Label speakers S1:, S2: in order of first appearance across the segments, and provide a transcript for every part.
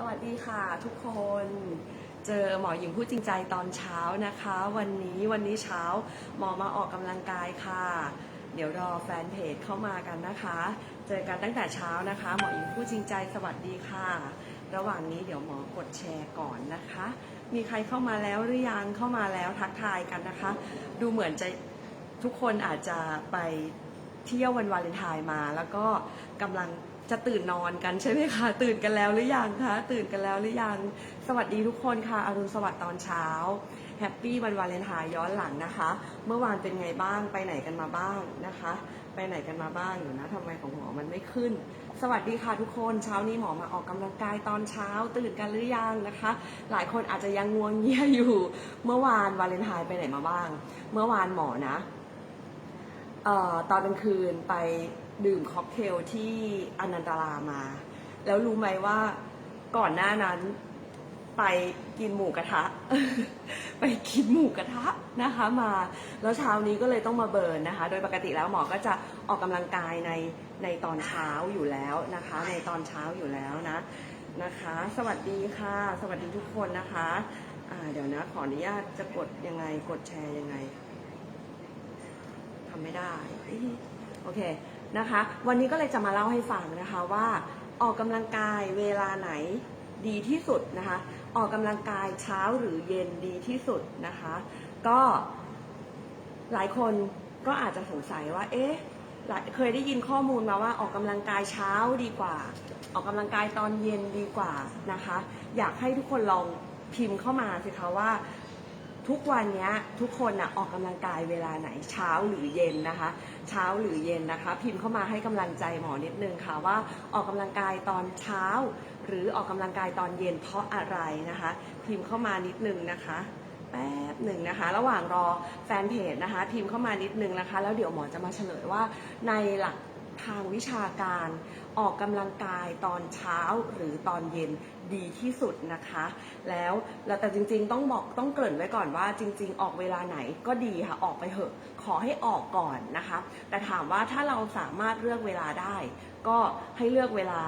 S1: สวัสดีค่ะทุกคนเจอหมอหญิงพูดจริงใจตอนเช้านะคะ วันนี้วันนี้เช้าหมอมาออกกำลังกายค่ะ เดี๋ยวรอแฟนเพจเข้ามากันนะคะ เจอกันตั้งแต่เช้านะคะ หมอหญิงพูดจริงใจสวัสดีค่ะ ระหว่างนี้เดี๋ยวหมอกดแชร์ก่อนนะคะ มีใครเข้ามาแล้วหรือยังเข้ามาแล้วทักทายกันนะคะ ดูเหมือนจะทุกคนอาจจะไปเที่ยววันวาเลนไทน์มา แล้วก็กำลัง จะตื่นนอนกันใช่ไหมคะ ตื่นกันแล้วหรือยังคะ ตื่นกันแล้วหรือยัง สวัสดีทุกคนค่ะอรุณสวัสดิ์ตอนเช้า แฮปปี้วันวาเลนไทน์ย้อนหลังนะคะ เมื่อวานเป็นไงบ้าง ไปไหนกันมาบ้างนะคะ ไปไหนกันมาบ้างอยู่นะทำไมของหมอมันไม่ขึ้น สวัสดีค่ะทุกคน เช้านี้หมอมาออกกำลังกายตอนเช้า ตื่นกันหรือยังนะคะ หลายคนอาจจะยังงวงเงียอยู่ เมื่อวานวาเลนไทน์ไปไหนมาบ้าง เมื่อวานหมอนะออตอนกลางคืนไป ดื่มค็อกเทลที่อนันตารามา แล้วรู้ไหมว่าก่อนหน้านั้นไปกินหมูกระทะ ไปกินหมูกระทะนะคะมา แล้วเช้านี้ก็เลยต้องมาเบิร์นนะคะ โดยปกติแล้วหมอก็จะออกกำลังกายในในตอนเช้าอยู่แล้วนะคะ ในตอนเช้าอยู่แล้วนะนะคะ สวัสดีค่ะ สวัสดีทุกคนนะคะอ่าเดี๋ยวนะขออนุญาตจะกดยังไงกดแชร์ยังไงทำไม่ได้ โอเค นะคะ วันนี้ก็เลยจะมาเล่าให้ฟังนะคะว่าออกกำลังกายเวลาไหนดีที่สุดนะคะ ออกกำลังกายเช้าหรือเย็นดีที่สุดนะคะ ก็หลายคนก็อาจจะสงสัยว่า เอ๊ะเคยได้ยินข้อมูลมาว่าออกกำลังกายเช้าดีกว่า ออกกำลังกายตอนเย็นดีกว่านะคะ อยากให้ทุกคนลองพิมพ์เข้ามาสิคะว่า ทุกวันนี้ทุกคนนะออกกำลังกายเวลาไหนเช้าหรือเย็นนะคะ เช้าหรือเย็นนะคะ พิมพ์เข้ามาให้กำลังใจหมอนิดนึงค่ะว่าออกกำลังกายตอนเช้า หรือออกกำลังกายตอนเย็นเพราะอะไรนะคะ พิมพ์เข้ามานิดนึงนะคะแป๊บหนึ่งนะคะ ระหว่างรอแฟนเพจนะคะพิมพ์เข้ามานิดนึงนะคะ แล้วเดี๋ยวหมอจะมาเฉลยว่าในหลักทางวิชาการ ออกกำลังกายตอนเช้าหรือตอนเย็นดีที่สุดนะคะ แล้วแต่จริงๆต้องบอกต้องเกริ่นไว้ก่อนว่าจริง ๆ ออกเวลาไหนก็ดีค่ะออกไปเถอะขอให้ออกก่อนนะคะ แต่ถามว่าถ้าเราสามารถเลือกเวลาได้ ก็ให้เลือกเวลา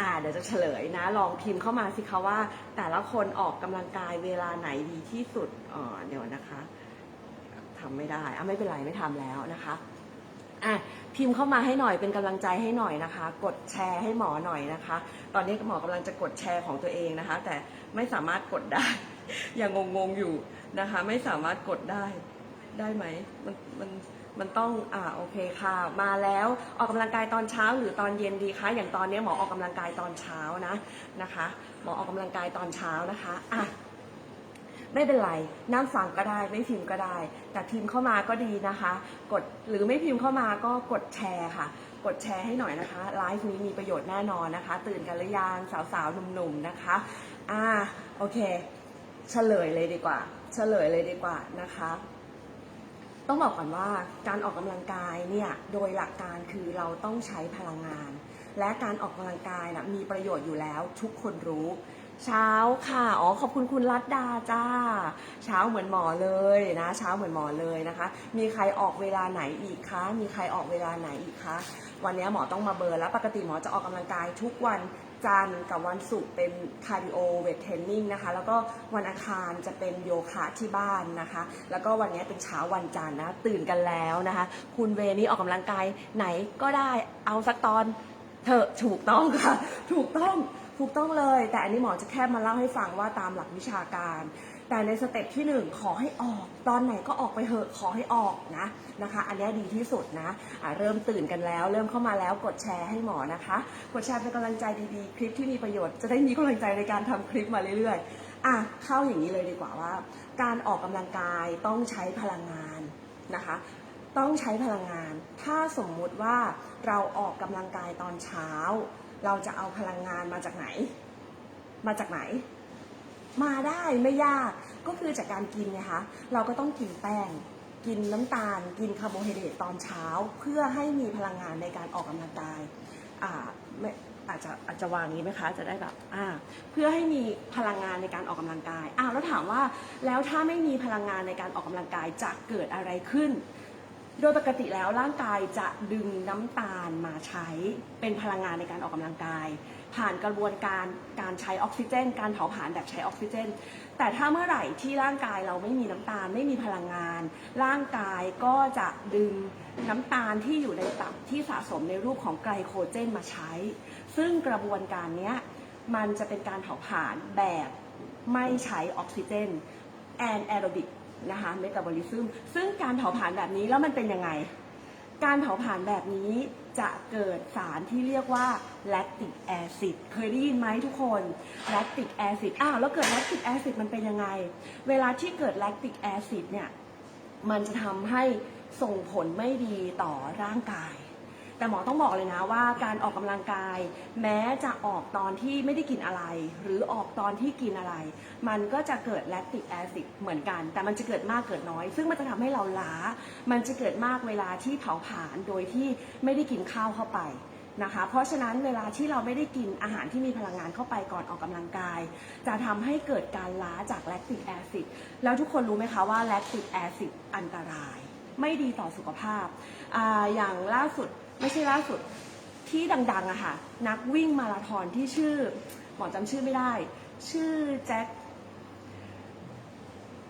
S1: อ่าเดี๋ยวจะเฉลยนะ ลองพิมพ์เข้ามาสิคะว่า แต่ละคนออกกำลังกายเวลาไหนดีที่สุดอ๋อเดี๋ยวนะคะทำไม่ได้อะไม่เป็นไรไม่ทำแล้วนะคะ อะพิมพ์เข้ามาให้หน่อยเป็นกำลังใจให้หน่อยนะคะ กดแชร์ให้หมอหน่อยนะคะ ตอนนี้หมอกำลังจะกดแชร์ของตัวเองนะคะ แต่ไม่สามารถกดได้ อยังงงๆอยู่นะคะ ไม่สามารถกดได้ได้ไหมมันมันมันต้องอ่าโอเคค่ะ มาแล้วออกกำลังกายตอนเช้าหรือตอนเย็นดีคะอย่างตอนนี้หมอออกกำลังกายตอนเช้านะนะคะ หมอออกกำลังกายตอนเช้านะคะอะ ไม่เป็นไรนั่งฟังก็ได้ไม่พิมพ์ก็ได้ แต่พิมพ์เข้ามาก็ดีนะคะ กดหรือไม่พิมพ์เข้ามาก็กดแชร์ค่ะ กดแชร์ให้หน่อยนะคะไลฟ์นี้มีประโยชน์แน่นอนนะคะ ตื่นกันหรือยังสาวๆหนุ่มๆนะคะอ่าโอเคเฉลยเลยดีกว่า เฉลยเลยดีกว่านะคะ ต้องบอกก่อนว่าการออกกำลังกายเนี่ยโดยหลักการคือเราต้องใช้พลังงาน และการออกกำลังกายนะมีประโยชน์อยู่แล้วทุกคนรู้ เช้าค่ะ อ๋อ ขอบคุณคุณรัตดาจ้า เช้าเหมือนหมอเลยนะ เช้าเหมือนหมอเลยนะคะ มีใครออกเวลาไหนอีกคะ มีใครออกเวลาไหนอีกคะ วันนี้หมอต้องมาเบอร์แล้ว ปกติหมอจะออกกำลังกายทุกวันจันทร์กับวันศุกร์เป็นคาร์ดิโอเวทเทรนนิ่งนะคะ แล้วก็วันอังคารจะเป็นโยคะที่บ้านนะคะ แล้วก็วันนี้เป็นเช้าวันจันทร์นะ ตื่นกันแล้วนะคะ คุณเวนี่ออกกำลังกายไหนก็ได้ เอาสักตอนเธอะถูกต้องค่ะ ถูกต้อง ถูกต้องเลย แต่อันนี้หมอจะแค่มาเล่าให้ฟังว่าตามหลักวิชาการ แต่ในสเต็ปที่หนึ่งขอให้ออก ตอนไหนก็ออกไปเถอะขอให้ออกนะนะคะ อันนี้ดีที่สุดนะะเริ่มตื่นกันแล้ว เริ่มเข้ามาแล้วกดแชร์ให้หมอนะคะ กดแชร์เป็นกำลังใจดีๆ คลิปที่มีประโยชน์จะได้มีกำลังใจในการทำคลิปมาเรื่อยๆอะเข้าอย่างนี้เลยดีกว่าว่า การออกกำลังกายต้องใช้พลังงานนะคะต้องใช้พลังงาน ถ้าสมมุติว่าเราออกกำลังกายตอนเช้า เราจะเอาพลังงานมาจากไหน มาจากไหน มาได้ไม่ยากก็คือจากการกินไงคะเราก็ต้องกินแป้ง กินน้ำตาล กินคาร์โบไฮเดรตตอนเช้า เพื่อให้มีพลังงานในการออกกำลังกายอ่าไม่อาจจะอาจจะวางนี้ไหมคะจะได้แบบอ่าเพื่อให้มีพลังงานในการออกกำลังกายอ้าวแล้วถามว่าแล้วถ้าไม่มีพลังงานในการออกกำลังกายจะเกิดอะไรขึ้น โดยปกติแล้วร่างกายจะดึงน้ำตาลมาใช้เป็นพลังงานในการออกกำลังกาย ผ่านกระบวนการการใช้ออกซิเจน การเผาผลาญแบบใช้ออกซิเจน แต่ถ้าเมื่อไหร่ที่ร่างกายเราไม่มีน้ำตาลไม่มีพลังงาน ร่างกายก็จะดึงน้ำตาลที่อยู่ในตับที่สะสมในรูปของไกลโคเจนมาใช้ ซึ่งกระบวนการนี้มันจะเป็นการเผาผลาญแบบไม่ใช้ออกซิเจนแอนแอโรบิก นะคะเมตาบอลิซึมซึ่งการเผาผลาญแบบนี้แล้วมันเป็นยังไง การเผาผลาญแบบนี้จะเกิดสารที่เรียกว่าแลคติกแอซิดเคยได้ยินไหมทุกคนแลคติกแอซิดอ้าวแล้วเกิดแลคติกแอซิดมันเป็นยังไง เวลาที่เกิดแลคติกแอซิดเนี่ยมันจะทำให้ส่งผลไม่ดีต่อร่างกาย แต่หมอต้องบอกเลยนะว่าการออกกำลังกาย แม้จะออกตอนที่ไม่ได้กินอะไร หรือออกตอนที่กินอะไร มันก็จะเกิดแลคติกแอซิดเหมือนกัน แต่มันจะเกิดมากเกิดน้อย ซึ่งมันจะทำให้เราล้า มันจะเกิดมากเวลาที่เผาผลาญโดยที่ไม่ได้กินข้าวเข้าไปนะคะ เพราะฉะนั้นเวลาที่เราไม่ได้กินอาหารที่มีพลังงานเข้าไปก่อนออกกำลังกาย จะทำให้เกิดการล้าจากแลคติกแอซิดแล้วทุกคนรู้ไหมคะว่าแลคติกแอซิดอันตราย ไม่ดีต่อสุขภาพอาอย่างล่าสุด ไม่ใช่ล่าสุดที่ดังๆอะค่ะ นักวิ่งมาราธอนที่ชื่อหมอจำชื่อไม่ได้ ชื่อแจ็ค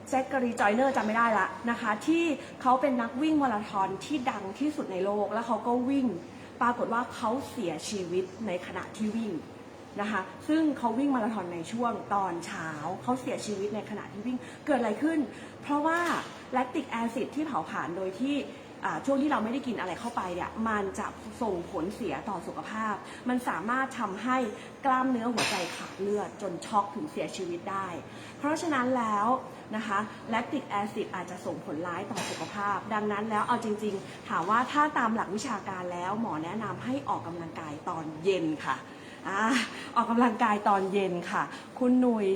S1: แจ็คกรีจอยเนอร์จำไม่ได้ละนะคะ ที่เขาเป็นนักวิ่งมาราธอนที่ดังที่สุดในโลก แล้วเขาก็วิ่ง ปรากฏว่าเขาเสียชีวิตในขณะที่วิ่งนะคะ ซึ่งเขาวิ่งมาราธอนในช่วงตอนเช้า เขาเสียชีวิตในขณะที่วิ่ง เกิดอะไรขึ้น เพราะว่าแลคติกแอซิดที่เผาผลาญโดยที่ ช่วงที่เราไม่ได้กินอะไรเข้าไปเนี่ยมันจะส่งผลเสียต่อสุขภาพ มันสามารถทำให้กล้ามเนื้อหัวใจขาดเลือดจนช็อกถึงเสียชีวิตได้ เพราะฉะนั้นแล้วนะคะแลคติกแอซิดอาจจะส่งผลร้ายต่อสุขภาพ ดังนั้นแล้วเอาจริง ๆ ถามว่าถ้าตามหลักวิชาการแล้วหมอแนะนำให้ออกกำลังกายตอนเย็นค่ะ อาออกกำลังกายตอนเย็นค่ะ คุณหนุย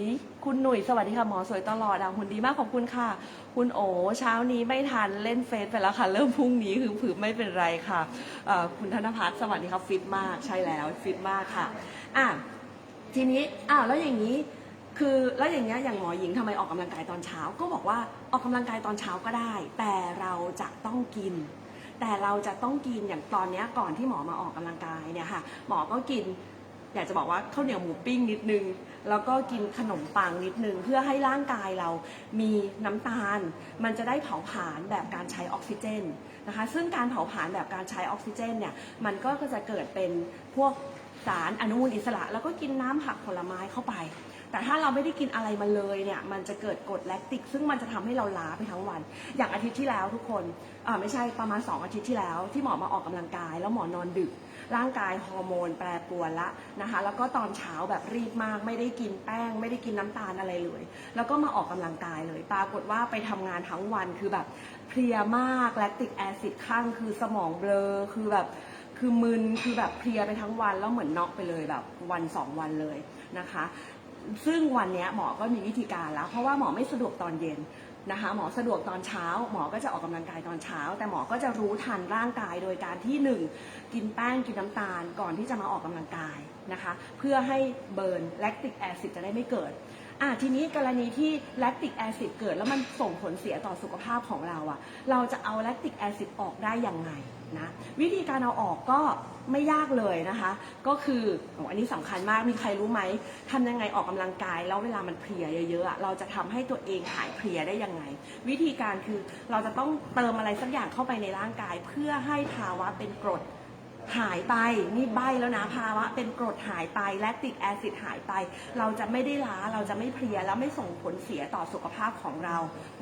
S1: คุณหนุยสวัสดีค่ะหมอสวยตลอดอะคุณดีมากขอบคุณค่ะ คุณโอเช้านี้ไม่ทันเล่นเฟซไปแล้วค่ะ เริ่มพรุ่งนี้คือผือไม่เป็นไรค่ะเอ่อคุณธนพัฒน์สวัสดีครับฟิตมากใช่แล้วฟิตมากค่ะอะทีนี้อ้าวแล้วอย่างนี้คือแล้วอย่างเงี้ยอย่างหมอหญิงทำไมออกกำลังกายตอนเช้า ก็บอกว่าออกกำลังกายตอนเช้าก็ได้ แต่เราจะต้องกิน แต่เราจะต้องกินอย่างตอนเนี้ยก่อนที่หมอมาออกกำลังกายเนี่ยค่ะ หมอก็กิน อยากจะบอกว่าข้าวเหนียวหมูปิ้งนิดนึง แล้วก็กินขนมปังนิดนึง เพื่อให้ร่างกายเรามีน้ำตาล มันจะได้เผาผลาญแบบการใช้ออกซิเจนนะคะ ซึ่งการเผาผลาญแบบการใช้ออกซิเจนเนี่ย มันก็จะเกิดเป็นพวกสารอนุมูลอิสระ แล้วก็กินน้ำผักผลไม้เข้าไป แต่ถ้าเราไม่ได้กินอะไรมาเลยเนี่ย มันจะเกิดกรดแลคติก ซึ่งมันจะทำให้เราล้าไปทั้งวัน อย่างอาทิตย์ที่แล้วทุกคนอ่าไม่ใช่ประมาณ 2 อาทิตย์ที่แล้ว ที่หมอมาออกกำลังกาย แล้วหมอนอนดึก ร่างกายฮอร์โมนแปรปรวนละนะคะ แล้วก็ตอนเช้าแบบรีบมาก ไม่ได้กินแป้ง ไม่ได้กินน้ำตาลอะไรเลย แล้วก็มาออกกำลังกายเลย ปรากฏว่าไปทำงานทั้งวันคือแบบเพลียมากแลคติกแอซิดข้างคือสมองเบลอคือแบบคือมึนคือแบบเพลียไปทั้งวันแล้วเหมือนน็อกไปเลยแบบวันสองวันเลยนะคะซึ่งวันนี้หมอก็มีวิธีการแล้ว เพราะว่าหมอไม่สะดวกตอนเย็น นะคะหมอสะดวกตอนเช้า หมอก็จะออกกำลังกายตอนเช้า แต่หมอก็จะรู้ทันร่างกายโดยการที่หนึ่งกินแป้งกินน้ำตาล ก่อนที่จะมาออกกำลังกายนะคะเพื่อให้เบิร์นแลคติกแอซิดจะได้ไม่เกิดอะทีนี้กรณีที่แลคติกแอซิดเกิดแล้วมันส่งผลเสียต่อสุขภาพของเราอะเราจะเอาแลคติกแอซิดออกได้ยังไง นะวิธีการเอาออกก็ไม่ยากเลยนะคะ ก็คืออ้อันนี้สำคัญมากมีใครรู้ไหมทำยังไงออกกำลังกาย แล้วเวลามันเพลียเยอะๆเราจะทำให้ตัวเองหายเพลียได้ยังไง วิธีการคือเราจะต้องเติมอะไรสักอย่างเข้าไปในร่างกาย เพื่อให้ภาวะเป็นกรด หายไปนี่ใบแล้วนะภาวะเป็นกรดหายไปแลคติกแอซิดหายไป เราจะไม่ได้ล้าเราจะไม่เพลียแล้วไม่ส่งผลเสียต่อสุขภาพของเรา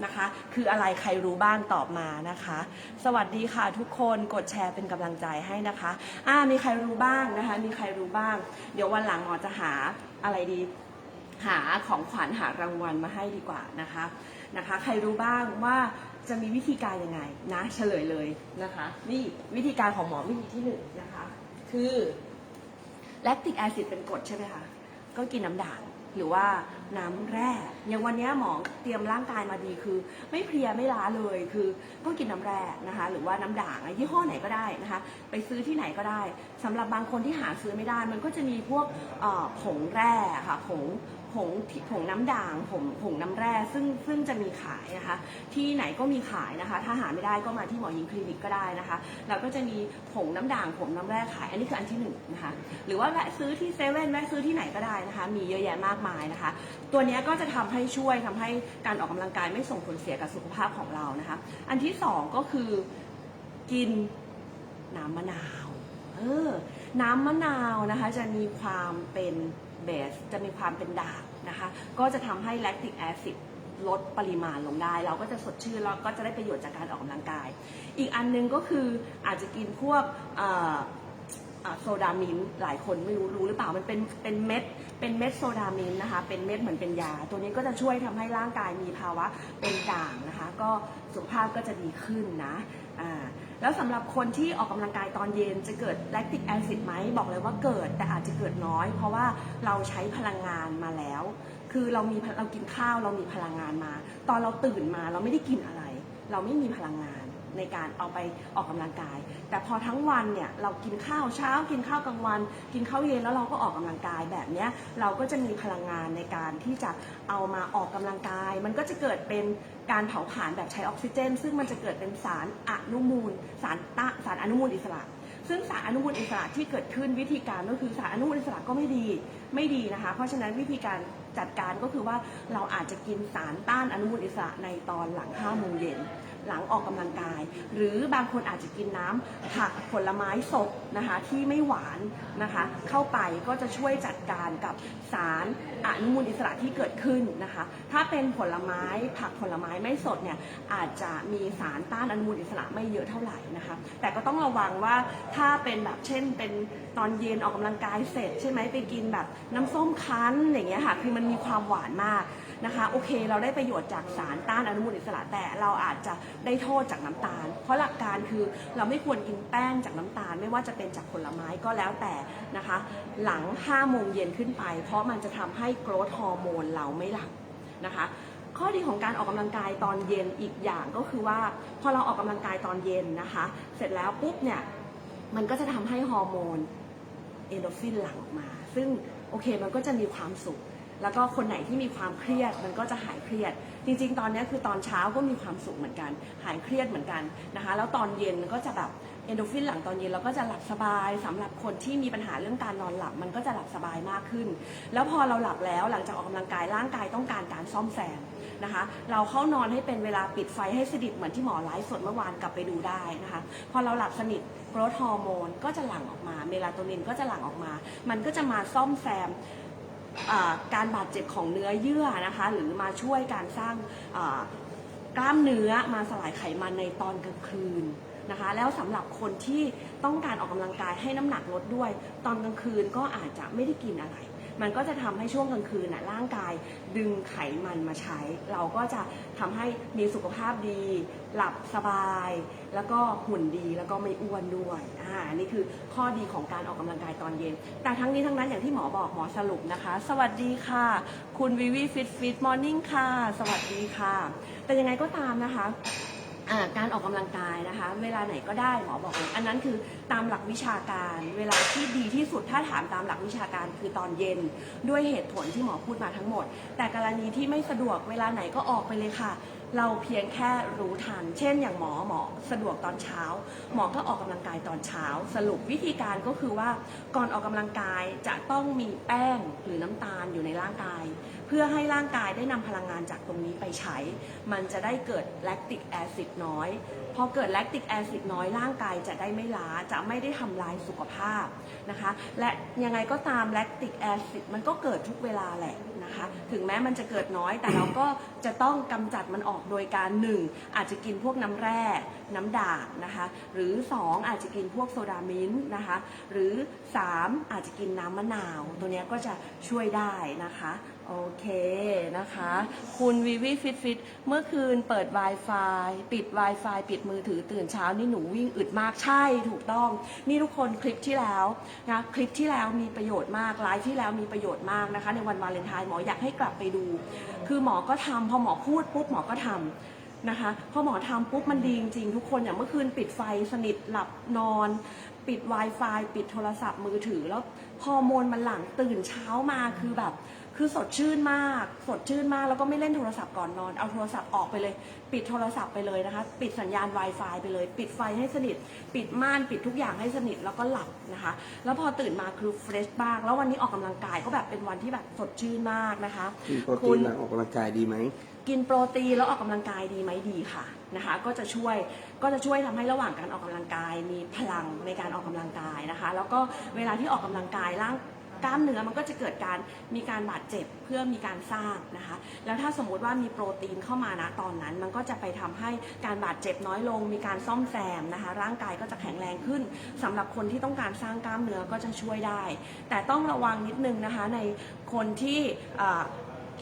S1: นะคะ คืออะไรใครรู้บ้างตอบมานะคะ สวัสดีค่ะทุกคนกดแชร์เป็นกำลังใจให้นะคะอ่ามีใครรู้บ้างนะคะ มีใครรู้บ้าง เดี๋ยววันหลังหมอจะหาอะไรดีหาของขวัญหารางวัลมาให้ดีกว่านะคะนะคะ ใครรู้บ้างว่า จะมีวิธีการยังไงนะเฉลยเลยนะคะ นี่วิธีการของหมอวิธีที่หนึ่งนะคะ คือแลคติกแอซิดเป็นกรดใช่ไหมคะ ก็กินน้ำด่างหรือว่าน้ำแร่ อย่างวันนี้หมอเตรียมร่างกายมาดีคือ ไม่เพลียไม่ล้าเลยคือก็กินน้ำแร่นะคะ หรือว่าน้ำด่างยี่ห้อไหนก็ได้นะคะ ไปซื้อที่ไหนก็ได้สำหรับบางคนที่หาซื้อไม่ได้ มันก็จะมีพวกผงแร่ค่ะผง ผงผงน้ำด่างผงผงน้ำแร่ซึ่งซึ่งจะมีขายนะคะ ที่ไหนก็มีขายนะคะ ถ้าหาไม่ได้ก็มาที่หมอยิงคลินิกก็ได้นะคะแล้วก็จะมีผงน้ำด่างผงน้ำแร่ขาย อันนี้คืออันที่หนึ่งนะคะหรือว่าแวะซื้อที่เซเว่นแวะซื้อที่ไหนก็ได้นะคะ มีเยอะแยะมากมายนะคะ ตัวนี้ก็จะทำให้ช่วยทำให้การออกกำลังกายไม่ส่งผลเสียกับสุขภาพของเรานะคะ อันที่สองก็คือกินน้ำมะนาว เออ น้ำมะนาวนะคะ จะมีความเป็น เบสจะมีความเป็นด่างนะคะ ก็จะทำให้แลคติกแอซิดลดปริมาณลงได้ เราก็จะสดชื่นแล้วก็จะได้ประโยชน์จากการออกกำลังกาย อีกอันหนึงก็คืออาจจะกินพวกโซดามินท์หลายคนไม่รู้รู้หรือเปล่ามันเป็นเป็นเม็ดเป็นเม็ดโซดามินท์นะคะเป็นเม็ดเหมือนเป็นยา ตัวนี้ก็จะช่วยทำให้ร่างกายมีภาวะเป็นด่างนะคะ ก็สุขภาพก็จะดีขึ้นนะอ่า แล้วสำหรับคนที่ออกกำลังกายตอนเย็นจะเกิดแลคติกแอซิดไหมบอกเลยว่าเกิดแต่อาจจะเกิดน้อย เพราะว่าเราใช้พลังงานมาแล้ว คือเรามีเรากินข้าวเรามีพลังงานมา ตอนเราตื่นมาเราไม่ได้กินอะไร เราไม่มีพลังงาน ในการเอาไปออกกำลังกาย แต่พอทั้งวันเนี่ยเรากินข้าวเช้า กินข้าวกลางวัน กินข้าวเย็นแล้วเราก็ออกกำลังกายแบบเนี้ยเราก็จะมีพลังงานในการที่จะเอามาออกกำลังกาย มันก็จะเกิดเป็นการเผาผลาญแบบใช้ออกซิเจน ซึ่งมันจะเกิดเป็นสารอนุมูล สารตะสารอนุมูลอิสระซึ่งสารอนุมูลอิสระที่เกิดขึ้นวิธีการก็คือสารอนุมูลอิสระก็ไม่ดีไม่ดีนะคะ เพราะฉะนั้นวิธีการจัดการก็คือว่าเราอาจจะกินสารต้านอนุมูลอิสระในตอนหลัง5โมงเย็น หลังออกกำลังกาย หรือบางคนอาจจะกินน้ำผักผลไม้สดนะคะที่ไม่หวานนะคะ เข้าไปก็จะช่วยจัดการกับสารอนุมูลอิสระที่เกิดขึ้นนะคะ ถ้าเป็นผลไม้ผักผลไม้ไม่สดเนี่ยอาจจะมีสารต้านอนุมูลอิสระไม่เยอะเท่าไหร่นะคะ แต่ก็ต้องระวังว่าถ้าเป็นแบบเช่น เป็นตอนเย็นออกกำลังกายเสร็จ ใช่ไหมไปกินแบบน้ำส้มคั้นอย่างเงี้ยค่ะคือมันมีความหวานมาก นะคะโอเค เราได้ประโยชน์จากสารต้านอนุมูลอิสระแต่เราอาจจะได้โทษจากน้ำตาล เพราะหลักการคือเราไม่ควรกินแป้งจากน้ำตาล ไม่ว่าจะเป็นจากผลไม้ก็แล้วแต่นะคะ หลัง5โมงเย็นขึ้นไป เพราะมันจะทำให้โกรทฮอร์โมนเราไม่หลั่งนะคะข้อดีของการออกกำลังกายตอนเย็นอีกอย่างก็คือว่า พอเราออกกำลังกายตอนเย็นนะคะ เสร็จแล้วปุ๊บเนี่ยมันก็จะทำให้ฮอร์โมนเอนโดฟินหลั่งออกมา ซึ่งโอเคมันก็จะมีความสุข แล้วก็คนไหนที่มีความเครียดมันก็จะหายเครียด จริง ๆ ตอนนี้คือตอนเช้าก็มีความสุขเหมือนกัน หายเครียดเหมือนกันนะคะ แล้วตอนเย็นก็จะแบบเอนโดฟินหลังตอนเย็นเราก็จะหลับสบายสำหรับคนที่มีปัญหาเรื่องการนอนหลับ มันก็จะหลับสบายมากขึ้น แล้วพอเราหลับแล้วหลังจากออกกำลังกายร่างกายต้องการการซ่อมแซมนะคะ เราเข้านอนให้เป็นเวลาปิดไฟให้สนิทเหมือนที่หมอไลฟ์สดเมื่อวานกลับไปดูได้นะคะ พอเราหลับสนิทโกรทฮอร์โมนก็จะหลั่งออกมา เมลาโทนินก็จะหลั่งออกมา มันก็จะมาซ่อมแซม การบาดเจ็บของเนื้อเยื่อนะคะ หรือมาช่วยการสร้างกล้ามเนื้อมาสลายไขมันในตอนกลางคืนนะคะ แล้วสำหรับคนที่ต้องการออกกำลังกายให้น้ำหนักลดด้วย ตอนกลางคืนก็อาจจะไม่ได้กินอะไร มันก็จะทำให้ช่วงกลางคืนน่ะร่างกายดึงไขมันมาใช้ เราก็จะทำให้มีสุขภาพดี หลับสบาย แล้วก็หุ่นดีแล้วก็ไม่อ้วนด้วยอ่านี่คือข้อดีของการออกกำลังกายตอนเย็น แต่ทั้งนี้ทั้งนั้นอย่างที่หมอบอกหมอสรุปนะคะ สวัสดีค่ะ คุณวิวีฟิตฟิตมอร์นิ่งค่ะ สวัสดีค่ะ แต่ยังไงก็ตามนะคะ การออกกำลังกายนะคะ เวลาไหนก็ได้หมอบอกเลยอันนั้นคือตามหลักวิชาการ เวลาที่ดีที่สุดถ้าถามตามหลักวิชาการคือตอนเย็น ด้วยเหตุผลที่หมอพูดมาทั้งหมด แต่กรณีที่ไม่สะดวกเวลาไหนก็ออกไปเลยค่ะ เราเพียงแค่รู้ทัน เช่น อย่างหมอหมอสะดวกตอนเช้า หมอก็ออกกำลังกายตอนเช้า สรุปวิธีการก็คือว่าก่อนออกกำลังกายจะต้องมีแป้งหรือน้ำตาลอยู่ในร่างกาย เพื่อให้ร่างกายได้นำพลังงานจากตรงนี้ไปใช้ มันจะได้เกิดแลคติกแอซิดน้อย พอเกิดแลคติกแอซิดน้อยร่างกายจะได้ไม่ล้าจะไม่ได้ทำลายสุขภาพนะคะ และยังไงก็ตามแลคติกแอซิดมันก็เกิดทุกเวลาแหละนะคะ ถึงแม้มันจะเกิดน้อย แต่เราก็จะต้องกำจัดมันออกโดยการหนึ่งอาจจะกินพวกน้ำแร่ น้ำด่างนะคะ หรือ 2 อาจจะกินพวกโซดามินนะคะ หรือ 3 อาจจะกินน้ำมะนาว ตัวเนี้ยก็จะช่วยได้นะคะ โอเคนะคะ คุณวิวีฟิตฟิตเมื่อคืนเปิด Wi-Fi ปิด Wi-Fi ปิดมือถือตื่นเช้านี่หนูวิ่งอึดมากใช่ถูกต้อง นี่ทุกคนคลิปที่แล้วนะคลิปที่แล้วมีประโยชน์มากไลฟ์ที่แล้วมีประโยชน์มากนะคะ ในวันวาเลนไทน์หมออยากให้กลับไปดู คือหมอก็ทำพอหมอพูดปุ๊บหมอก็ทำนะคะพอหมอทำปุ๊บมันดีจริงๆทุกคนอย่างเมื่อคืนปิดไฟสนิทหลับนอน ปิด Wi-Fi ปิดโทรศัพท์มือถือแล้วฮอร์โมนมันหลังตื่นเช้ามาคือแบบ คือสดชื่นมาก สดชื่นมาก แล้วก็ไม่เล่นโทรศัพท์ก่อนนอน เอาโทรศัพท์ออกไปเลย ปิดโทรศัพท์ไปเลยนะคะ ปิดสัญญาณ Wi-Fi ไปเลย ปิดไฟให้สนิท ปิดม่าน ปิดทุกอย่างให้สนิท แล้วก็หลับนะคะ แล้วพอตื่นมาคือเฟรชมากแล้ววันนี้ออกกำลังกายก็แบบเป็นวันที่แบบสดชื่นมากนะคะ
S2: กินโปรตีนหลังออกกำลังกายดีไหม
S1: กินโปรตีนแล้วออกกำลังกายดีไหมดีค่ะนะคะ ก็จะช่วย ก็จะช่วยทำให้ระหว่างการออกกำลังกาย มีพลังในการออกกำลังกายนะคะ แล้วก็เวลาที่ออกกำลังกายร่างก ล้ามเนื้อมันก็จะเกิดการมีการบาดเจ็บเพื่อมีการสร้างนะคะ แล้วถ้าสมมุติว่ามีโปรตีนเข้ามานะตอนนั้น มันก็จะไปทำให้การบาดเจ็บน้อยลง มีการซ่อมแซมนะคะ ร่างกายก็จะแข็งแรงขึ้นสำหรับคนที่ต้องการสร้างกล้ามเนื้อก็จะช่วยได้ แต่ต้องระวังนิดนึงนะคะในคนที่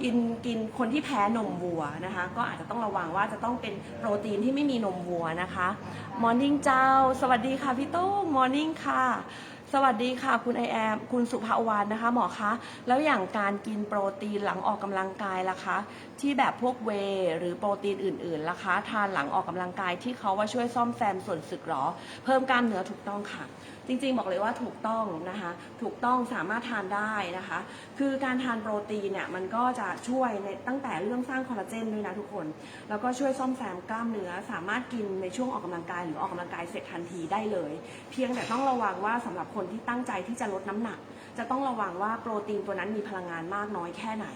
S1: กินกินคนที่แพ้นมวัวนะคะ ก็อาจจะต้องระวังว่าจะต้องเป็นโปรตีนที่ไม่มีนมวัวนะคะมอร์นิ่งเจ้า สวัสดีค่ะพี่โต้งมอร์นิ่งค่ะ สวัสดีค่ะ คุณไอแอมคุณสุภาวานนะคะหมอคะแล้วอย่างการกินโปรตีนหลังออกกำลังกายล่ะคะ ที่แบบพวกเวหรือโปรตีนอื่นๆล่ะคะ ทานหลังออกกำลังกายที่เขาว่าช่วยซ่อมแซมส่วนสึกหรอ เพิ่มกล้ามเนื้อถูกต้องค่ะ จริงๆบอกเลยว่าถูกต้องนะคะ ถูกต้องสามารถทานได้นะคะ คือการทานโปรตีนเนี่ยมันก็จะช่วยในตั้งแต่เรื่องสร้างคอลลาเจนด้วยนะทุกคน แล้วก็ช่วยซ่อมแซมกล้ามเนื้อ สามารถกินในช่วงออกกำลังกายหรือออกกำลังกายเสร็จทันทีได้เลย เพียงแต่ต้องระวังว่าสำหรับคนที่ตั้งใจที่จะลดน้ำหนัก จะต้องระวังว่าโปรตีนตัวนั้นมีพลังงานมากน้อยแค่ไหน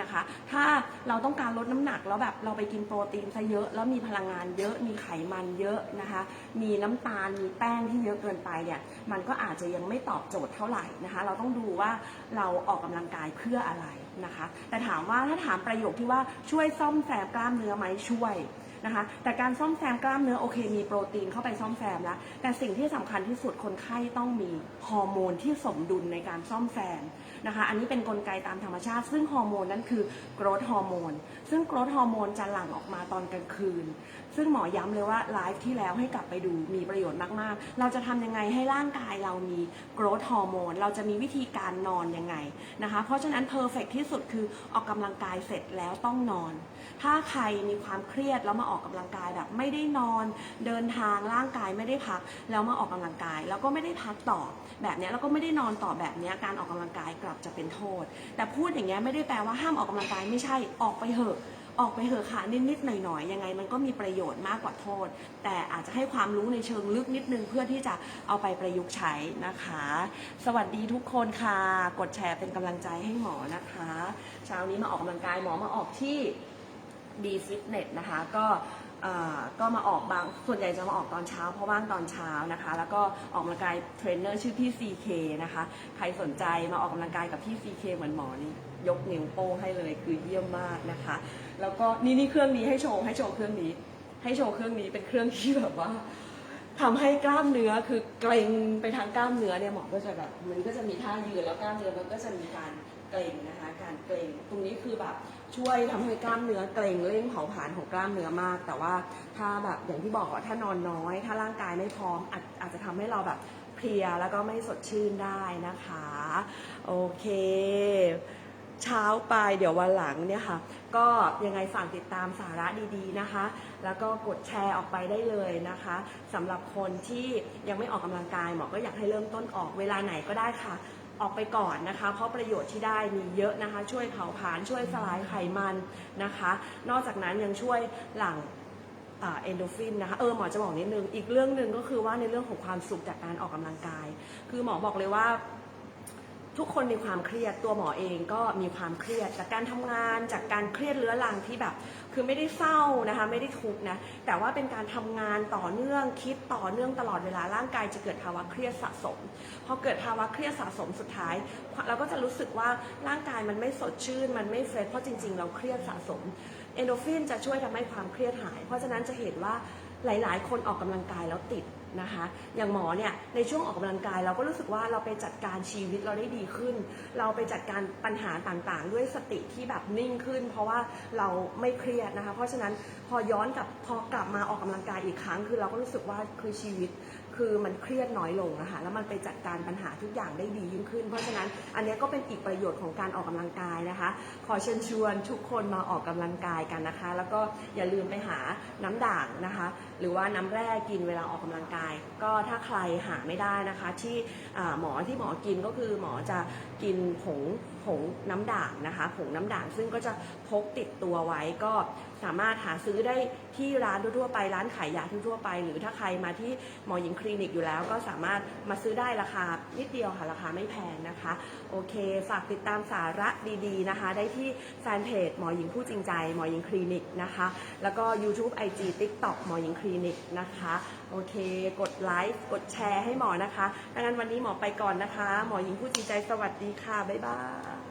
S1: นะคะ ถ้าเราต้องการลดน้ำหนักแล้วแบบเราไปกินโปรตีนซะเยอะแล้วมีพลังงานเยอะ มีไขมันเยอะนะคะ มีน้ำตาลมีแป้งที่เยอะเกินไปเนี่ยมันก็อาจจะยังไม่ตอบโจทย์เท่าไหร่นะคะ เราต้องดูว่าเราออกกำลังกายเพื่ออะไรนะคะ แต่ถามว่าถ้าถามประโยคที่ว่าช่วยซ่อมแซมกล้ามเนื้อไหมช่วย นะคะ แต่การซ่อมแซมกล้ามเนื้อโอเคมีโปรตีนเข้าไปซ่อมแซมแล้ว แต่สิ่งที่สำคัญที่สุดคนไข้ต้องมีฮอร์โมนที่สมดุลในการซ่อมแซมนะคะ อันนี้เป็นนกลไกตามธรรมชาติ ซึ่งฮอร์โมนนั้นคือโกรทฮอร์โมน ซึ่งโกรทฮอร์โมนจะหลั่งออกมาตอนกลางคืน ซึ่งหมอย้ำเลยว่าไลฟ์ที่แล้วให้กลับไปดูมีประโยชน์มากๆ เราจะทำยังไงให้ร่างกายเรามีโกรทฮอร์โมน เราจะมีวิธีการนอนยังไงนะคะ เพราะฉะนั้นเพอร์เฟกที่สุดคือออกกำลังกายเสร็จแล้วต้องนอน ถ้าใครมีความเครียดแล้วมาออกกำลังกายแบบไม่ได้นอน เดินทางร่างกายไม่ได้พัก แล้วมาออกกำลังกาย แล้วก็ไม่ได้พักต่อแบบนี้แล้วก็ไม่ได้นอนต่อแบบนี้การออกกำลังกายกลับจะเป็นโทษ แต่พูดอย่างเงี้ยไม่ได้แปลว่าห้ามออกกำลังกายไม่ใช่ออกไปเหอะออกไปเหอะค่ะนิดๆหน่อยๆยังไงมันก็มีประโยชน์มากกว่าโทษ แต่อาจจะให้ความรู้ในเชิงลึกนิดนึงเพื่อที่จะเอาไปประยุกต์ใช้นะคะ สวัสดีทุกคนค่ะ กดแชร์เป็นกำลังใจให้หมอนะคะ เช้านี้มาออกกำลังกายหมอมาออกที่ ดีฟิตเนสนะคะก็ก็มาออกบางส่วนใหญ่จะมาออกตอนเช้า เพราะว่างตอนเช้านะคะ แล้วก็ออกกำลังกายเทรนเนอร์ชื่อพี่ CK นะคะใครสนใจมาออกกำลังกายกับพี่ CK เหมือนหมอนี่ยกนิ้วโป้งให้เลยคือเยี่ยมมากนะคะ แล้วก็นี่นี่เครื่องนี้ให้โชว์ให้โชว์เครื่องนี้ ให้โชว์เครื่องนี้เป็นเครื่องที่แบบว่าทำให้กล้ามเนื้อคือเกร็งไปทางกล้ามเนื้อเนี่ยหมอก็จะแบบมันก็จะมีท่ายืนแล้วกล้ามเนื้อมันก็จะมีการเกร็งนะคะ การเกร็งตรงนี้คือแบบ ช่วยทำให้กล้ามเนื้อเกร็งเร่งเผาผลาญของกล้ามเนื้อมาก แต่ว่าถ้าแบบอย่างที่บอกว่าถ้านอนน้อย ถ้าร่างกายไม่พร้อมอาจอาจจะทำให้เราแบบเพลียแล้วก็ไม่สดชื่นได้นะคะ โอเคเช้าไปเดี๋ยววันหลังเนี่ยค่ะ ก็ยังไงฝากติดตามสาระดีๆนะคะ แล้วก็กดแชร์ออกไปได้เลยนะคะสำหรับคนที่ยังไม่ออกกำลังกายหมอก็อยากให้เริ่มต้นออกเวลาไหนก็ได้ค่ะ ออกไปก่อนนะคะ เพราะประโยชน์ที่ได้มีเยอะนะคะ ช่วยเผาผลาญช่วยสลายไขมันนะคะ นอกจากนั้นยังช่วยหลั่งเอนโดฟินนะคะเออหมอจะบอกนิดนึง อีกเรื่องหนึ่งก็คือว่าในเรื่องของความสุขจากการออกกำลังกาย คือหมอบอกเลยว่า ทุกคนมีความเครียดตัวหมอเองก็มีความเครียดจากการทำงานจากการเครียดเรื้อรังที่แบบ คือไม่ได้เศร้านะคะไม่ได้ทุกข์นะแต่ว่าเป็นการทำงานต่อเนื่องคิดต่อเนื่องตลอดเวลาร่างกายจะเกิดภาวะเครียดสะสมพอเกิดภาวะเครียดสะสมสุดท้าย เราก็จะรู้สึกว่าร่างกายมันไม่สดชื่น มันไม่เฟรชเพราะจริง ๆ เราเครียดสะสมเอนโดฟินจะช่วยทำให้ความเครียดหาย เพราะฉะนั้นจะเห็นว่าหลาย ๆ คนออกกำลังกายแล้วติด นะคะ อย่างหมอเนี่ยในช่วงออกกำลังกายเราก็รู้สึกว่าเราไปจัดการชีวิตเราได้ดีขึ้น เราไปจัดการปัญหาต่างๆ ด้วยสติที่แบบนิ่งขึ้น เพราะว่าเราไม่เครียดนะคะ เพราะฉะนั้นพอย้อนกลับพอกลับมาออกกำลังกายอีกครั้ง คือเราก็รู้สึกว่าคือชีวิตคือมันเครียดน้อยลงอะคะแล้วมันไปจัดการปัญหาทุกอย่างได้ดียิ่งขึ้น เพราะฉะนั้นอันนี้ก็เป็นอีกประโยชน์ของการออกกำลังกายนะคะ ขอเชิญชวนทุกคนมาออกกำลังกายกันนะคะ แล้วก็อย่าลืมไปหาน้ำด่างนะคะ หรือว่าน้ำแร่กินเวลาออกกำลังกาย ก็ถ้าใครหาไม่ได้นะคะ ที่หมอที่หมอกินก็คือหมอจะกินผงผงน้ำด่างนะคะ ผงน้ำด่างซึ่งก็จะพกติดตัวไว้ก็สามารถหาซื้อได้ที่ร้านทั่วไปร้านขายยาทั่วไป หรือถ้าใครมาที่หมอหญิงคลินิกอยู่แล้ว ก็สามารถมาซื้อได้ราคานิดเดียวค่ะราคาไม่แพงนะคะ โอเค ฝากติดตามสาระดีๆนะคะ ได้ที่แฟนเพจหมอหญิงผู้จริงใจหมอหญิงคลินิกนะคะ แล้วก็ YouTube IG TikTok หมอหญิงคลินิกนะคะ โอเค กดไลค์กดแชร์ให้หมอนะคะดังนั้นวันนี้หมอไปก่อนนะคะ หมอหญิงผู้จริงใจสวัสดีค่ะ บ๊ายบาย